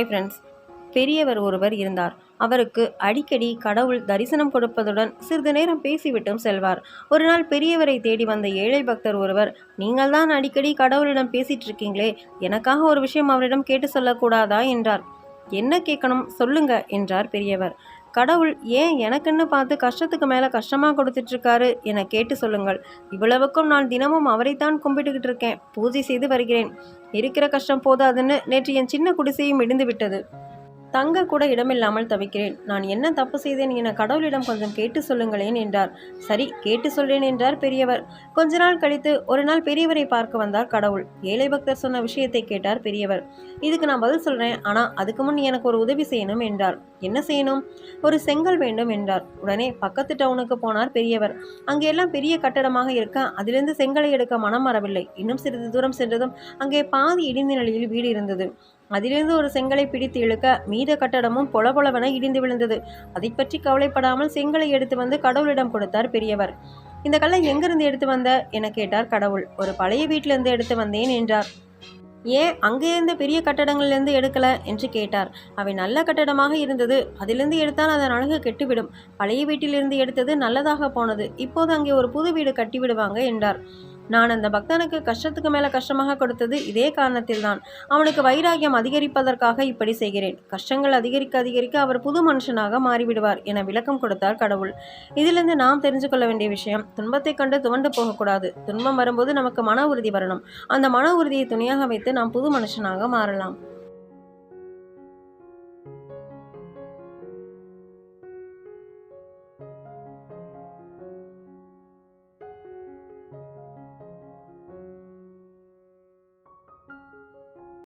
Hi friends பெரியவர் ஒருவர் இருந்தார். அவருக்கு அடிக்கடி கடவுள் தரிசனம் கொடுப்பதுடன் சிறிது நேரம் பேசிவிட்டும் செல்வார். ஒரு நாள் பெரியவரை தேடி வந்த ஏழை பக்தர் ஒருவர் நீங்கள் தான் அடிக்கடி கடவுளிடம் பேசிட்டு இருக்கீங்களே எனக்காக ஒரு விஷயம் அவரிடம் கேட்டு சொல்லக்கூடாதா? என்றார். என்ன கேட்கணும்? சொல்லுங்க என்றார் பெரியவர். கடவுள் ஏன் எனக்குன்னு பார்த்து கஷ்டத்துக்கு மேலே கஷ்டமாக கொடுத்துட்ருக்காரு? என கேட்டு சொல்லுங்கள். இவ்வளவுக்கும் நான் தினமும் அவரைத்தான் கும்பிட்டுக்கிட்டு இருக்கேன் பூஜை செய்து வருகிறேன். இருக்கிற கஷ்டம் போதாதுன்னு நேற்று என் சின்ன குடிசையும் இடிந்து விட்டது. தங்க கூட இடமில்லாமல் தவிக்கிறேன். நான் என்ன தப்பு செய்தேன் என கடவுளிடம் கொஞ்சம் கேட்டு சொல்லுங்களேன் என்றார். சரி கேட்டு சொல்றேன் என்றார் பெரியவர். கொஞ்ச நாள் கழித்து ஒரு நாள் பெரியவரை பார்க்க வந்தார் கடவுள். ஏழை பக்தர் சொன்ன விஷயத்தை கேட்டார் பெரியவர். இதுக்கு நான் பதில் சொல்றேன் ஆனா அதுக்கு முன் எனக்கு ஒரு உதவி செய்யணும் என்றார். என்ன செய்யணும்? ஒரு செங்கல் வேண்டும் என்றார். உடனே பக்கத்து டவுனுக்கு போனார் பெரியவர். அங்கே எல்லாம் பெரிய கட்டடமாக இருக்க அதிலிருந்து செங்கலை எடுக்க மனம் வரவில்லை இன்னும் சிறிது தூரம் சென்றதும் அங்கே பாதி இடிந்த நிலையில் வீடு இருந்தது. அதிலிருந்து ஒரு செங்கலை பிடித்து இழுக்க மீத கட்டடமும் பொலபொலவென இடிந்து விழுந்தது. அதை பற்றி கவலைப்படாமல் செங்கலை எடுத்து வந்து கடவுளிடம் கொடுத்தார் பெரியவர். இந்த கல்லை எங்கிருந்து எடுத்து வந்த? என கேட்டார் கடவுள். ஒரு பழைய வீட்டிலிருந்து எடுத்து வந்தேன் என்றார். ஏன் அங்கே இருந்த பெரிய கட்டடங்களிலிருந்து எடுக்கல? என்று கேட்டார். அவை நல்ல கட்டடமாக இருந்தது. அதிலிருந்து எடுத்தால் அதன் அழகு கெட்டுவிடும். பழைய வீட்டிலிருந்து எடுத்தது நல்லதாக போனது. இப்போது அங்கே ஒரு புது வீடு கட்டிவிடுவாங்க என்றார். நான் அந்த பக்தனுக்கு கஷ்டத்துக்கு மேலே கஷ்டமாக கொடுத்தது இதே காரணத்தில்தான். அவனுக்கு வைராகியம் அதிகரிப்பதற்காக இப்படி செய்கிறேன். கஷ்டங்கள் அதிகரிக்க அதிகரிக்க அவர் புது மனுஷனாக மாறிவிடுவார் என விளக்கம் கொடுத்தார் கடவுள். இதிலிருந்து நாம் தெரிஞ்சு கொள்ள வேண்டிய விஷயம் துன்பத்தை கண்டு துவண்டு போகக்கூடாது. துன்பம் வரும்போது நமக்கு மன உறுதி வரணும். அந்த மன உறுதியை துணையாக வைத்து நாம் புது மனுஷனாக மாறலாம்.